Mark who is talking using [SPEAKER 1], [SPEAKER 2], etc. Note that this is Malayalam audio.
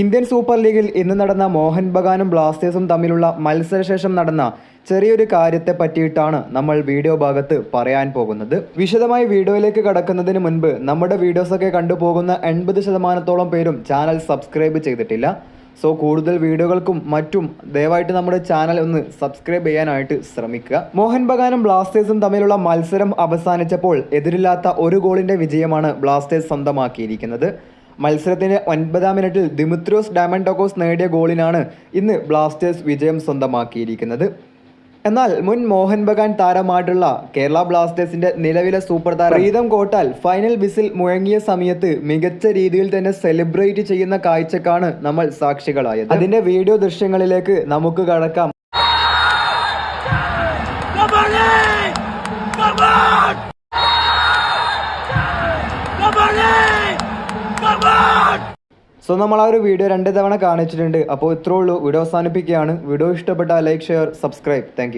[SPEAKER 1] ഇന്ത്യൻ സൂപ്പർ ലീഗിൽ ഇന്ന് നടന്ന മോഹൻ ബഗാനും ബ്ലാസ്റ്റേഴ്സും തമ്മിലുള്ള മത്സരശേഷം നടന്ന ചെറിയൊരു കാര്യത്തെ പറ്റിയിട്ടാണ് നമ്മൾ വീഡിയോ ഭാഗത്ത് പറയാൻ പോകുന്നത്. വിശദമായി വീഡിയോയിലേക്ക് കടക്കുന്നതിന് മുൻപ് നമ്മുടെ വീഡിയോസൊക്കെ കണ്ടുപോകുന്ന എൺപത് ശതമാനത്തോളം പേരും ചാനൽ സബ്സ്ക്രൈബ് ചെയ്തിട്ടില്ല. സോ കൂടുതൽ വീഡിയോകൾക്കും മറ്റും ദയവായിട്ട് നമ്മുടെ ചാനൽ ഒന്ന് സബ്സ്ക്രൈബ് ചെയ്യാനായിട്ട് ശ്രമിക്കുക. മോഹൻ ബഗാനും ബ്ലാസ്റ്റേഴ്സും തമ്മിലുള്ള മത്സരം അവസാനിച്ചപ്പോൾ എതിരില്ലാത്ത ഒരു ഗോളിന്റെ വിജയമാണ് ബ്ലാസ്റ്റേഴ്സ് സ്വന്തമാക്കിയിരിക്കുന്നത്. മത്സരത്തിന്റെ ഒൻപതാം മിനിറ്റിൽ ദിമിത്രോസ് ഡാമൻഡോക്കോസ് നേടിയ ഗോളിനാണ് ഇന്ന് ബ്ലാസ്റ്റേഴ്സ് വിജയം സ്വന്തമാക്കിയിരിക്കുന്നത്. എന്നാൽ മുൻ മോഹൻ ബഗാൻ താരമായിട്ടുള്ള കേരള ബ്ലാസ്റ്റേഴ്സിന്റെ നിലവിലെ സൂപ്പർ താരം പ്രീതം കോട്ടാൽ ഫൈനൽ ബിസിൽ മുഴങ്ങിയ സമയത്ത് മികച്ച രീതിയിൽ തന്നെ സെലിബ്രേറ്റ് ചെയ്യുന്ന കാഴ്ചക്കാണ് നമ്മൾ സാക്ഷികളായത്. അതിന്റെ വീഡിയോ ദൃശ്യങ്ങളിലേക്ക് നമുക്ക് കടക്കാം. സോ നമ്മൾ ആ ഒരു വീഡിയോ രണ്ട് തവണ കാണിച്ചിട്ടുണ്ട്. അപ്പോൾ ഇത്രേ ഉള്ളൂ. വീഡിയോ അവസാനിപ്പിക്കുകയാണ്. വീഡിയോ ഇഷ്ടപ്പെട്ടാൽ ലൈക്ക് ഷെയർ സബ്സ്ക്രൈബ് താങ്ക്